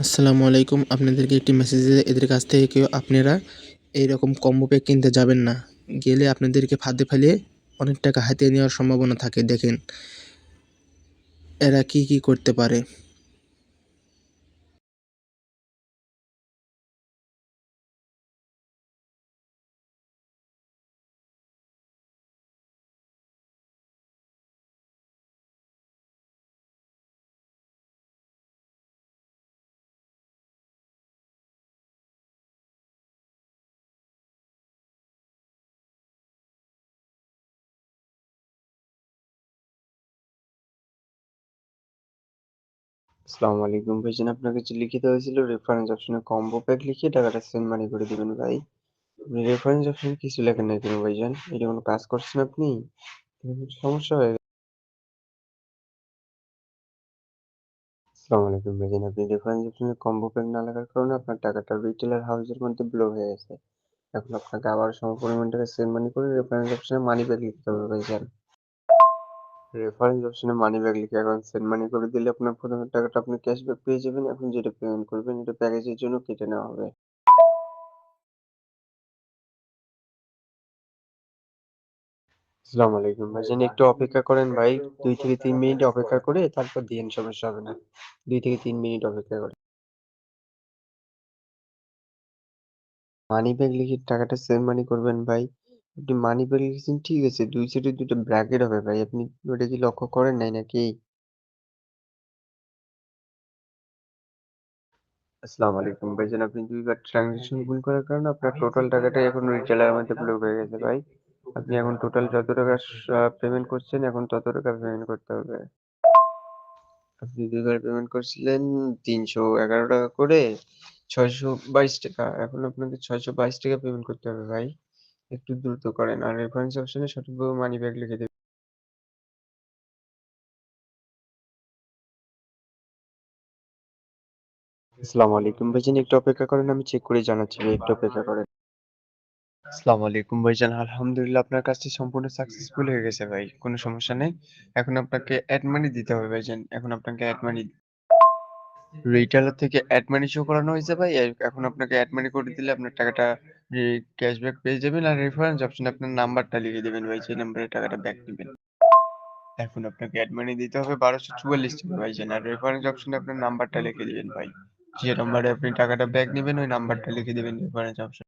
আসসালামু আলাইকুম। আপনাদেরকে একটি মেসেজ এদের কাছ থেকে কেউ আপনারা এইরকম কম্বো প্যাক কিনতে যাবেন না। গেলে আপনাদেরকে ফাঁদে ফেলে অনেক টাকা হাতিয়ে নেওয়ার সম্ভাবনা থাকে, দেখেন। এরা কি কি করতে পারে? আসসালামু আলাইকুম ভাইজান আপনার কাছে লিখিত হয়েছিল রেফারেন্স অপশনে কম্বো প্যাক লিখে টাকাটা সেন্ড মানি করে দিবেন ভাই। রেফারেন্স অপশনে কিছু লেখেন নাই কেন ভাইজান? এটা কোনো কাজ করছেন আপনি? সমস্যা হয়ে গেছে। আসসালামু আলাইকুম ভাইজান, আপনি রেফারেন্স অপশনে কম্বো প্যাক না লাগার কারণে আপনার টাকাটা রিটেলার হাউসের মধ্যে ব্লক হয়ে গেছে। এখন আপনাকে আবার সম পরিমাণ টাকা সেন্ড মানি করে রেফারেন্স অপশনে মানি ব্যাক লিখতে হবে ভাইজান। রেফারেন্স অপশনে মানি ব্যাক লিখে এখন সেন্ড মানি করে দিলে আপনার প্রথমে টাকাটা আপনি ক্যাশব্যাক পেয়ে যাবেন। এখন যেটা পেমেন্ট করবেন, এটা প্যাকেজের জন্য কেটে নেওয়া হবে। আসসালামু আলাইকুম ভাইজান একটু অপেক্ষা করেন ভাই। দুই থেকে তিন মিনিট অপেক্ষা করে তারপর দিয়েন, সমস্যা হবে না। দুই থেকে তিন মিনিট অপেক্ষা করেন মানি ব্যাগ লিখে টাকাটা সেন্ড মানি করবেন ভাই। আপনি মানি ব্যাগ লিখেছেন ঠিক আছে দুই সাইডে দুটো ব্র্যাকেট হবে ভাই। আপনি ওটা কি লক্ষ্য করেন নাই নাকি? আসসালামু আলাইকুম ভাইজান আপনি দুইবার ট্রানজাকশন ভুল করার কারণে আপনার টোটাল টাকাটাই এখন রিটেলার মধ্যে ব্লক হয়ে গেছে ভাই। আপনি এখন টোটাল যত টাকা পেমেন্ট করছেন এখন তত টাকা পেমেন্ট করতে হবে। আপনি দুইবার পেমেন্ট করছিলেন তিনশো এগারো টাকা করে ছয়শো বাইশ টাকা। এখন আপনাকে ছয়শো বাইশ টাকা পেমেন্ট করতে হবে ভাই। একটু দ্রুত করেন। আর রেফারেন্স অপশনে সঠিকভাবে মানি ব্যাক লিখে দেবেন। আসসালামু আলাইকুম ভাইজান একটু অপেক্ষা করেন আমি চেক করে জানাচ্ছি ভাই একটু অপেক্ষা করেন। আসসালামু আলাইকুম ভাইজান আলহামদুলিল্লাহ আপনার কাজটি সম্পূর্ণ সাকসেসফুল হয়ে গেছে ভাই কোনো সমস্যা নেই। এখন আপনাকে অ্যাড মানি দিতে হবে ভাইজান এখন আপনাকে অ্যাড মানি রিটেলার থেকে অ্যাড মানি শো করানো হয়েছে ভাই এখন আপনাকে অ্যাড মানি করে দিলে আপনার টাকাটা ক্যাশব্যাক পেয়ে যাবেন আর রেফারেন্স অপশন আপনার নাম্বারটা লিখে দেবেন, ভাই, সেই নাম্বারে টাকাটা ব্যাক নেবেন। এখন আপনাকে অ্যাড মানি দিতে হবে বারোশো চুয়াল্লিশ টাকা ভাইজান আর রেফারেন্স অপশনে আপনার নাম্বারটা লিখে দেবেন, ভাই। যে নাম্বারে আপনি টাকাটা ব্যাক নেবেন, ওই নাম্বারটা লিখে দেবেন রেফারেন্স অপশন